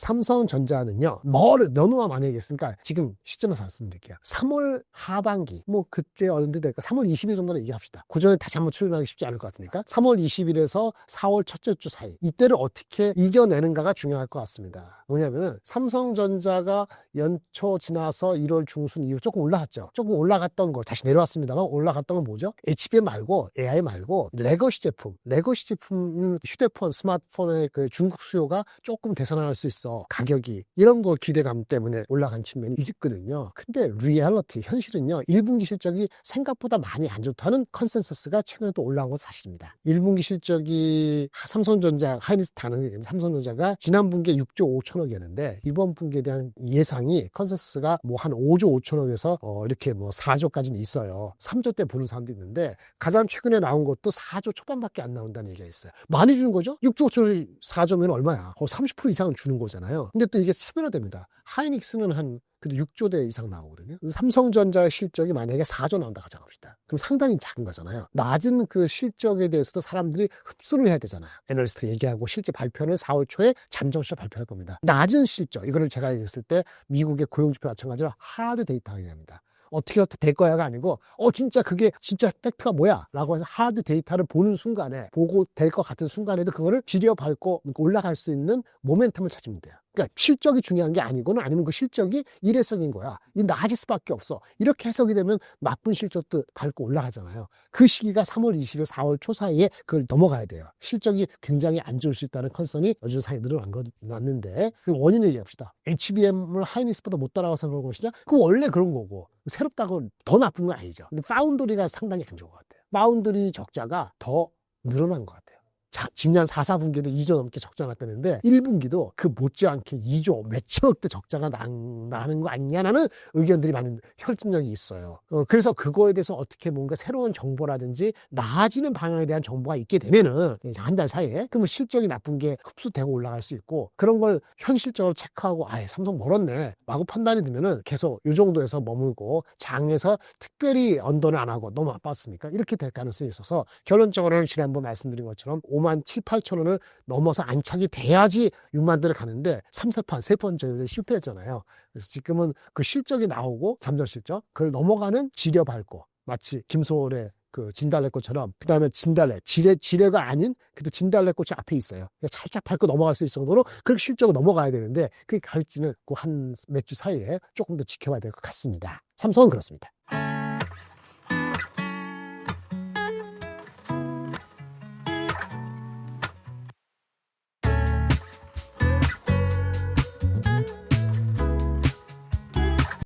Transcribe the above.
삼성전자는요, 뭐를 너무나 많이 얘기했으니까 지금 시점에서 말씀드릴게요. 3월 하반기, 뭐 그때 언제 될까? 3월 20일 정도로 얘기합시다. 그 전에 다시 한번 출연하기 쉽지 않을 것 같으니까. 3월 20일에서 4월 첫째 주 사이. 이때를 어떻게 이겨내는가가 중요할 것 같습니다. 뭐냐면은 삼성전자가 연초 지나서 1월 중순 이후 조금 올라갔죠. 조금 올라갔던 거 다시 내려왔습니다만 올라갔던 건 뭐죠? HBM 말고 AI 말고 레거시 제품. 레거시 제품 휴대폰, 스마트폰의 그 중국 수요가 조금 개선할 수 있어. 가격이 이런 거 기대감 때문에 올라간 측면이 있거든요. 근데 리얼리티 현실은요. 1분기 실적이 생각보다 많이 안 좋다는 컨센서스가 최근에 또 올라온 건 사실입니다. 1분기 실적이 삼성전자 하이닉스 다는 삼성전자가 지난 분기에 6조 5천억이었는데 이번 분기에 대한 예상이 컨센서스가 뭐 한 5조 5천억에서 어 이렇게 뭐 4조까지는 있어요. 3조 때 보는 사람도 있는데 가장 최근에 나온 것도 4조 초반밖에 안 나온다는 얘기가 있어요. 많이 주는 거죠? 6조 5천억이 4조면 얼마야? 어, 30% 이상은 주는 거잖아 요. 근데 또 이게 차별화됩니다. 하이닉스는 한 그래도 6조 대 이상 나오거든요. 삼성전자 실적이 만약에 4조 나온다 가정합시다. 그럼 상당히 작은 거잖아요. 낮은 그 실적에 대해서도 사람들이 흡수를 해야 되잖아요. 애널리스트 얘기하고 실제 발표는 4월 초에 잠정시에 발표할 겁니다. 낮은 실적, 이거를 제가 얘기했을 때 미국의 고용지표 마찬가지로 하드 데이터가 얘기합니다. 어떻게 어떻게 될 거야가 아니고 어 진짜 그게 진짜 팩트가 뭐야? 라고 해서 하드 데이터를 보는 순간에 보고 될 것 같은 순간에도 그거를 지려 밟고 올라갈 수 있는 모멘텀을 찾으면 돼요 그러니까 실적이 중요한 게 아니고는 아니면 그 실적이 일회성인 거야 이 낮을 수밖에 없어 이렇게 해석이 되면 나쁜 실적도 밟고 올라가잖아요 그 시기가 3월 20일 4월 초 사이에 그걸 넘어가야 돼요 실적이 굉장히 안 좋을 수 있다는 컨선이 요즘 사이에 늘어났는데 그 원인을 얘기합시다 HBM을 하이닉스보다 못 따라가서 그런 것이냐 그 원래 그런 거고 새롭다고 더 나쁜 건 아니죠. 근데 파운드리가 상당히 안 좋은 것 같아요. 파운드리 적자가 더 늘어난 것 같아요. 자, 지난 4, 4분기도 2조 넘게 적자 났다는데 1분기도 그 못지않게 2조 몇천억대 적자가 나, 나는 거 아니냐라는 의견들이 많은 혈증력이 있어요. 어, 그래서 그거에 대해서 어떻게 뭔가 새로운 정보라든지 나아지는 방향에 대한 정보가 있게 되면은 한 달 사이에 그러면 실적이 나쁜 게 흡수되고 올라갈 수 있고 그런 걸 현실적으로 체크하고 아예 삼성 멀었네 라고 판단이 들면은 계속 이 정도에서 머물고 장에서 특별히 언더는 안 하고 너무 아팠으니까 이렇게 될 가능성이 있어서 결론적으로는 지난번 말씀드린 것처럼 5만 7, 8천 원을 넘어서 안착이 돼야지 6만 대를 가는데 3, 4판, 3번 전에 실패했잖아요. 그래서 지금은 그 실적이 나오고 잠정 실적 그걸 넘어가는 지려 밟고 마치 김소월의 그 진달래꽃처럼 그 다음에 진달래 지뢰 지뢰가 아닌 그래도 진달래 꽃이 앞에 있어요. 그러니까 살짝 밟고 넘어갈 수 있을 정도로 그렇게 실적으로 넘어가야 되는데 그게 갈지는 그 한 몇 주 사이에 조금 더 지켜봐야 될 것 같습니다. 삼성은 그렇습니다.